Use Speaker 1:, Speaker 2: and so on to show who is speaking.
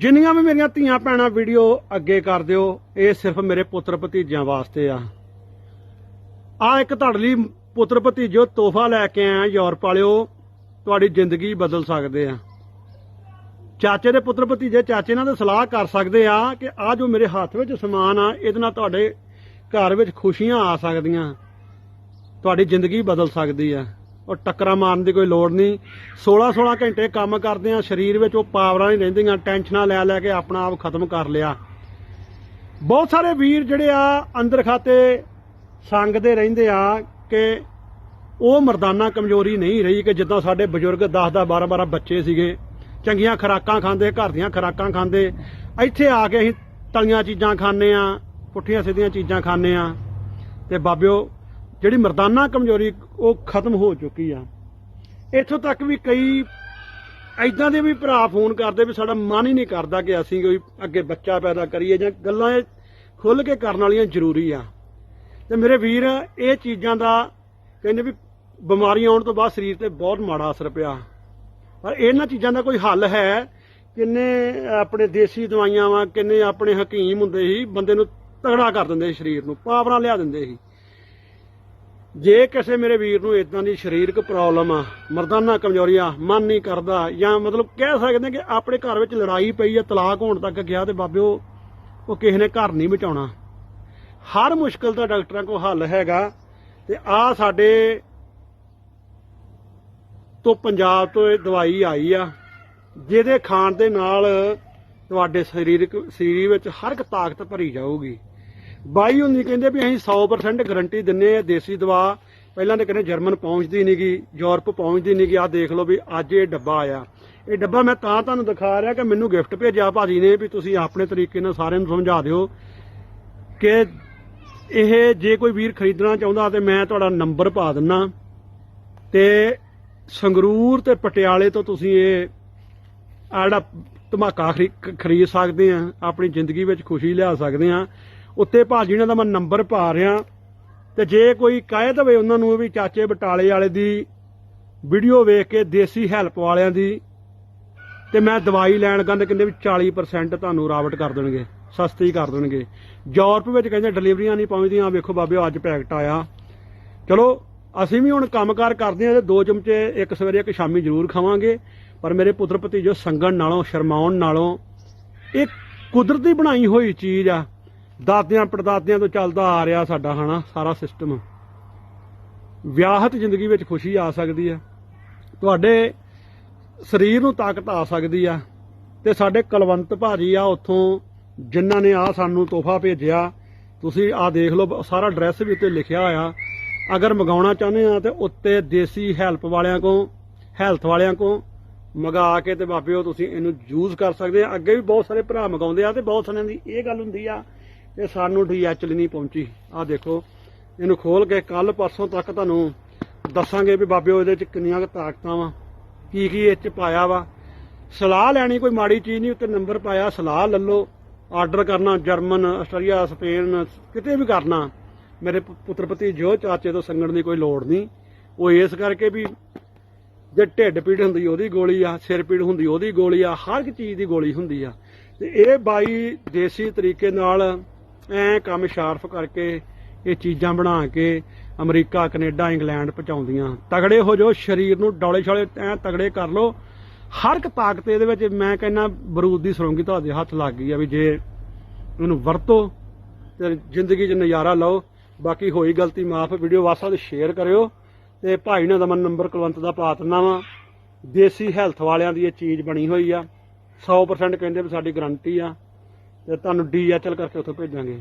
Speaker 1: ਜਿੰਨੀਆਂ ਵੀ ਮੇਰੀਆਂ ਧੀਆਂ ਭੈਣਾਂ ਵੀਡੀਓ ਅੱਗੇ ਕਰ ਦਿਓ ਇਹ ਸਿਰਫ ਮੇਰੇ ਪੁੱਤਰ ਭਤੀਜਿਆਂ ਵਾਸਤੇ ਆ। ਆ ਇੱਕ ਤੁਹਾਡੇ ਲਈ ਪੁੱਤਰ ਭਤੀਜੋ ਤੋਹਫਾ ਲੈ ਕੇ ਆਇਆ ਯੂਰਪ ਵਾਲਿਓ, ਤੁਹਾਡੀ ਜ਼ਿੰਦਗੀ ਬਦਲ ਸਕਦੇ ਆ। ਚਾਚੇ ਦੇ ਪੁੱਤਰ ਭਤੀਜੇ, ਚਾਚੇ ਨਾਲ ਤਾਂ ਸਲਾਹ ਕਰ ਸਕਦੇ ਆ ਕਿ ਆ ਜੋ ਮੇਰੇ ਹੱਥ ਵਿੱਚ ਸਮਾਨ ਆ, ਇਹਦੇ ਨਾਲ ਤੁਹਾਡੇ ਘਰ ਵਿੱਚ ਖੁਸ਼ੀਆਂ ਆ ਸਕਦੀਆਂ। ਤੁਹਾਡੀ ਜ਼ਿੰਦਗੀ ਬਦਲ ਸਕਦੀ ਆ। ਉਹ ਟੱਕਰਾਂ ਮਾਰਨ ਦੀ ਕੋਈ ਲੋੜ ਨਹੀਂ। 16 16 ਘੰਟੇ ਕੰਮ ਕਰਦੇ ਆ, ਸਰੀਰ ਵਿੱਚ ਉਹ ਪਾਵਰਾਂ ਨਹੀਂ ਰਹਿੰਦੀਆਂ, ਟੈਨਸ਼ਨਾਂ ਲੈ ਲੈ ਕੇ ਆਪਣਾ ਆਪ ਖਤਮ ਕਰ ਲਿਆ। ਬਹੁਤ ਸਾਰੇ ਵੀਰ ਜਿਹੜੇ ਆ, ਅੰਦਰ ਖਾਤੇ ਸੰਗਦੇ ਰਹਿੰਦੇ ਆ ਕਿ ਉਹ ਮਰਦਾਨਾ ਕਮਜ਼ੋਰੀ ਨਹੀਂ ਰਹੀ ਕਿ ਜਿੱਦਾਂ ਸਾਡੇ ਬਜ਼ੁਰਗ 10 10 12 12 ਬੱਚੇ ਸੀਗੇ। ਚੰਗੀਆਂ ਖੁਰਾਕਾਂ ਖਾਂਦੇ, ਘਰ ਦੀਆਂ ਖੁਰਾਕਾਂ ਖਾਂਦੇ। ਇੱਥੇ ਆ ਕੇ ਅਸੀਂ ਤਲੀਆਂ ਚੀਜ਼ਾਂ ਖਾਂਦੇ ਆ, ਪੁੱਠੀਆਂ ਸਿੱਧੀਆਂ ਚੀਜ਼ਾਂ ਖਾਂਦੇ ਆ। ਤੇ ਬਾਬਿਓ, ਜਿਹੜੀ ਮਰਦਾਨਾ ਕਮਜ਼ੋਰੀ ਉਹ ਖਤਮ ਹੋ ਚੁੱਕੀ ਆ। ਇੱਥੋਂ ਤੱਕ ਵੀ ਕਈ ਐਦਾਂ ਦੇ ਵੀ ਭਰਾ ਫੋਨ ਕਰਦੇ ਵੀ ਸਾਡਾ ਮਨ ਹੀ ਨਹੀਂ ਕਰਦਾ ਕਿ ਅਸੀਂ ਕੋਈ ਅੱਗੇ ਬੱਚਾ ਪੈਦਾ ਕਰੀਏ ਜਾਂ ਗੱਲਾਂ ਇਹ ਖੁੱਲ ਕੇ ਕਰਨ ਵਾਲੀਆਂ ਜ਼ਰੂਰੀ ਆ। ਤੇ ਮੇਰੇ ਵੀਰ, ਇਹ ਚੀਜ਼ਾਂ ਦਾ ਕਹਿੰਦੇ ਵੀ ਬਿਮਾਰੀਆਂ ਆਉਣ ਤੋਂ ਬਾਅਦ ਸਰੀਰ ਤੇ ਬਹੁਤ ਮਾੜਾ ਅਸਰ ਪਿਆ। ਪਰ ਇਹਨਾਂ ਚੀਜ਼ਾਂ ਦਾ ਕੋਈ ਹੱਲ ਹੈ? ਕਿੰਨੇ ਆਪਣੇ ਦੇਸੀ ਦਵਾਈਆਂ ਵਾ, ਕਿੰਨੇ ਆਪਣੇ ਹਕੀਮ ਹੁੰਦੇ ਸੀ, ਬੰਦੇ ਨੂੰ ਤਗੜਾ ਕਰ ਦਿੰਦੇ ਸੀ ਸਰੀਰ ਨੂੰ, ਪਾਵਰਾਂ ਲਿਆ ਦਿੰਦੇ ਸੀ। ਜੇ ਕਿਸੇ ਮੇਰੇ ਵੀਰ ਨੂੰ ਇਦਾਂ ਦੀ ਸਰੀਰਕ ਪ੍ਰੋਬਲਮ ਆ, ਮਰਦਾਨਾ ਕਮਜ਼ੋਰੀਆਂ, ਮਨ ਨਹੀਂ ਕਰਦਾ ਜਾਂ ਮਤਲਬ ਕਹਿ ਸਕਦੇ ਕਿ ਆਪਣੇ ਘਰ ਵਿੱਚ ਲੜਾਈ ਪਈ ਆ, ਤਲਾਕ ਹੋਣ ਤੱਕ ਗਿਆ ਤੇ ਬਾਬਿਓ ਉਹ ਕਿਸੇ ਨੇ ਘਰ ਨਹੀਂ ਬਚਾਉਣਾ। ਹਰ ਮੁਸ਼ਕਲ ਦਾ ਡਾਕਟਰਾਂ ਕੋਲ ਹੱਲ ਹੈਗਾ ਤੇ ਆ ਸਾਡੇ ਤੋਂ ਪੰਜਾਬ ਤੋਂ ਇਹ ਦਵਾਈ ਆਈ ਆ, ਜਿਹਦੇ ਖਾਣ ਦੇ ਨਾਲ ਤੁਹਾਡੇ ਸਰੀਰਕ, ਸਰੀਰ ਵਿੱਚ ਹਰ ਇੱਕ ਤਾਕਤ ਭਰੀ ਜਾਊਗੀ। ਬਾਈ ਹੁੰਦੀ ਕਹਿੰਦੇ ਵੀ ਅਸੀਂ 100% ਗਾਰੰਟੀ ਦਿੰਨੇ ਆ ਦੇਸੀ ਦਵਾ। ਪਹਿਲਾਂ ਤਾਂ ਕਹਿੰਦੇ ਜਰਮਨ ਪਹੁੰਚਦੀ ਨਹੀਂਗੀ ਯੂਰਪ ਪਹੁੰਚਦੀ ਨਹੀਂਗੀ ਆ ਦੇਖ ਲਓ ਵੀ ਅੱਜ ਇਹ ਡੱਬਾ ਆਇਆ। ਇਹ ਡੱਬਾ ਮੈਂ ਤਾਂ ਤੁਹਾਨੂੰ ਦਿਖਾ ਰਿਹਾ ਕਿ ਮੈਨੂੰ ਗਿਫਟ ਭੇਜਿਆ ਭਾਜੀ ਨੇ ਵੀ ਤੁਸੀਂ ਆਪਣੇ ਤਰੀਕੇ ਨਾਲ ਸਾਰਿਆਂ ਨੂੰ ਸਮਝਾ ਦਿਓ ਕਿ ਇਹ ਜੇ ਕੋਈ ਵੀਰ ਖਰੀਦਣਾ ਚਾਹੁੰਦਾ ਤੇ ਮੈਂ ਤੁਹਾਡਾ ਨੰਬਰ ਪਾ ਦਿੰਨਾ। ਤੇ ਸੰਗਰੂਰ ਤੇ ਪਟਿਆਲੇ ਤੋਂ ਤੁਸੀਂ ਇਹ ਆ ਜਿਹੜਾ ਧਮਾਕਾ ਖਰੀ- ਖਰੀਦ ਸਕਦੇ ਆ, ਆਪਣੀ ਜ਼ਿੰਦਗੀ ਵਿੱਚ ਖੁਸ਼ੀ ਲਿਆ ਸਕਦੇ ਆ। ਉੱਤੇ ਭਾਜੀ ਉਹਨਾਂ ਦਾ ਮੈਂ ਨੰਬਰ ਪਾ ਰਿਹਾ। ਤੇ ਜੇ ਕੋਈ ਕਹਿ ਦਵੇ ਉਹਨਾਂ ਨੂੰ ਵੀ ਚਾਚੇ ਬਟਾਲੇ ਵਾਲੇ ਦੀ ਵੀਡੀਓ ਵੇਖ ਕੇ ਦੇਸੀ ਹੈਲਪ ਵਾਲਿਆਂ ਦੀ, ਤੇ ਮੈਂ ਦਵਾਈ ਲੈਣ ਗੰਦ ਕਹਿੰਦੇ ਵੀ 40% ਤੁਹਾਨੂੰ ਰਾਵਟ ਕਰ ਦੇਣਗੇ, ਸਸਤੀ ਕਰ ਦੇਣਗੇ। ਯੂਰਪ ਵਿੱਚ ਕਹਿੰਦੇ ਡਿਲੀਵਰੀਆਂ ਨਹੀਂ ਪਹੁੰਚਦੀਆਂ ਵੇਖੋ ਬਾਬਿਓ ਅੱਜ ਪੈਕਟ ਆਇਆ। ਚਲੋ, ਅਸੀਂ ਵੀ ਹੁਣ ਕੰਮਕਾਰ ਕਰਦੇ ਹਾਂ ਤੇ ਦੋ ਚਮਚੇ ਇੱਕ ਸਵੇਰੇ ਇੱਕ ਸ਼ਾਮੀ ਜ਼ਰੂਰ ਖਾਵਾਂਗੇ। ਪਰ ਮੇਰੇ ਪੁੱਤਰ ਭਤੀਜੋ ਸੰਗਣ ਨਾਲੋਂ, ਸ਼ਰਮਾਉਣ ਨਾਲੋਂ ਇਹ ਕੁਦਰਤੀ ਬਣਾਈ ਹੋਈ ਚੀਜ਼ ਆ। ਦਾਦਿਆਂ ਪੜਦਾਦਿਆਂ ਤੋਂ ਚੱਲਦਾ ਆ ਰਿਹਾ ਸਾਡਾ ਹਨਾ, ਸਾਰਾ ਸਿਸਟਮ ਵਿਆਹਤ ਜ਼ਿੰਦਗੀ ਵਿੱਚ ਖੁਸ਼ੀ ਆ ਸਕਦੀ ਆ। ਤੁਹਾਡੇ ਸਰੀਰ ਨੂੰ ਤਾਕਤ ਆ ਸਕਦੀ ਆ। ਤੇ ਸਾਡੇ ਕਲਵੰਤ ਭਾਜੀ ਆ, ਉੱਥੋਂ ਜਿਨ੍ਹਾਂ ਨੇ ਆ ਸਾਨੂੰ ਤੋਹਫਾ ਭੇਜਿਆ, ਤੁਸੀਂ ਆ ਦੇਖ ਲਓ, ਸਾਰਾ ਐਡਰੈਸ ਵੀ ਉੱਤੇ ਲਿਖਿਆ ਹੋਇਆ। ਅਗਰ ਮੰਗਾਉਣਾ ਚਾਹੁੰਦੇ ਆ ਤੇ ਉੱਤੇ ਦੇਸੀ ਹੈਲਪ ਵਾਲਿਆਂ ਕੋ ਹੈਲਥ ਵਾਲਿਆਂ ਕੋ ਮੰਗਾ ਕੇ ਤੇ ਬਾਬਿਓ ਤੁਸੀਂ ਇਹਨੂੰ ਯੂਜ਼ ਕਰ ਸਕਦੇ ਆ। ਅੱਗੇ ਵੀ ਬਹੁਤ ਸਾਰੇ ਭਰਾ ਮੰਗਾਉਂਦੇ ਆ ਤੇ ਬਹੁਤ ਸਾਰਿਆਂ ਦੀ ਇਹ ਗੱਲ ਹੁੰਦੀ ਆ ਇਹ ਸਾਨੂੰ ਡੀਐਚਐਲ ਨਹੀਂ ਪਹੁੰਚੀ। ਆ ਦੇਖੋ, ਇਹਨੂੰ ਖੋਲ ਕੇ ਕੱਲ ਪਰਸੋਂ ਤੱਕ ਤੁਹਾਨੂੰ ਦੱਸਾਂਗੇ ਵੀ ਬਾਬੇ ਇਹਦੇ ਚ ਕਿੰਨੀਆਂ ਕੁ ਤਾਕਤਾਂ ਵਾ, ਕੀ ਕੀ ਇਹ ਚ ਪਾਇਆ ਵਾ। ਸਲਾਹ ਲੈਣੀ ਕੋਈ ਮਾੜੀ ਚੀਜ਼ ਨਹੀਂ, ਉੱਤੇ ਨੰਬਰ ਪਾਇਆ, ਸਲਾਹ ਲੈ ਲਓ। ਆਰਡਰ ਕਰਨਾ ਜਰਮਨ ਆਸਟਰੀਆ ਸਪੇਨ, ਕਿਤੇ ਵੀ ਕਰਨਾ। ਮੇਰੇ ਪੁ- ਪੁੱਤਰ ਭਤੀਜੋ ਚਾਚੇ ਤੋਂ ਸੰਗਣ ਦੀ ਕੋਈ ਲੋੜ ਨਹੀਂ। ਉਹ ਇਸ ਕਰਕੇ ਵੀ ਜੇ ਢਿੱਡ ਪੀੜ ਹੁੰਦੀ ਉਹਦੀ ਗੋਲੀ ਆ, ਸਿਰ ਪੀੜ ਹੁੰਦੀ ਉਹਦੀ ਗੋਲੀ ਆ, ਹਰ ਇੱਕ ਚੀਜ਼ ਦੀ ਗੋਲੀ ਹੁੰਦੀ ਆ। ਤੇ ਇਹ ਬਾਈ ਦੇਸੀ ਤਰੀਕੇ ਨਾਲ ਐ ਕੰਮ ਸ਼ਾਰਫ ਕਰਕੇ ਇਹ ਚੀਜ਼ਾਂ ਬਣਾ ਕੇ ਅਮਰੀਕਾ, ਕੈਨੇਡਾ, ਇੰਗਲੈਂਡ ਪਹੁੰਚਾਉਂਦੀਆਂ। ਤਗੜੇ ਹੋ ਜਾਓ, ਸਰੀਰ ਨੂੰ ਡੌਲੇ ਛਾਲੇ ਐ ਤਗੜੇ ਕਰ ਲਓ। ਹਰ ਇੱਕ ਤਾਕਤ ਇਹਦੇ ਵਿੱਚ ਮੈਂ ਕਹਿੰਦਾ ਬਰੂਦ ਦੀ ਸਰੋਂਗੀ ਤੁਹਾਡੇ ਹੱਥ ਲੱਗ ਗਈ ਆ ਵੀ ਜੇ ਇਹਨੂੰ ਵਰਤੋ ਤੇ ਜ਼ਿੰਦਗੀ 'ਚ ਨਜ਼ਾਰਾ ਲਓ। ਬਾਕੀ ਹੋਈ ਗਲਤੀ ਮਾਫ, ਵੀਡੀਓ ਵਾਸਾ ਤੇ ਸ਼ੇਅਰ ਕਰਿਓ ਤੇ ਭਾਈ ਨੇ ਦਾ ਮੈਂ ਨੰਬਰ ਕੁਲਵੰਤ ਦਾ ਪਾ ਦਿੰਦਾ ਵਾ। ਦੇਸੀ ਹੈਲਥ ਵਾਲਿਆਂ ਦੀ ਇਹ ਚੀਜ਼ ਬਣੀ ਹੋਈ ਆ। 100% ਕਹਿੰਦੇ ਵੀ ਸਾਡੀ ਗਾਰੰਟੀ ਆ। ਤੇ ਤੁਹਾਨੂੰ ਡੀਐਚਐਲ ਕਰਕੇ ਉੱਥੋਂ ਭੇਜਾਂਗੇ।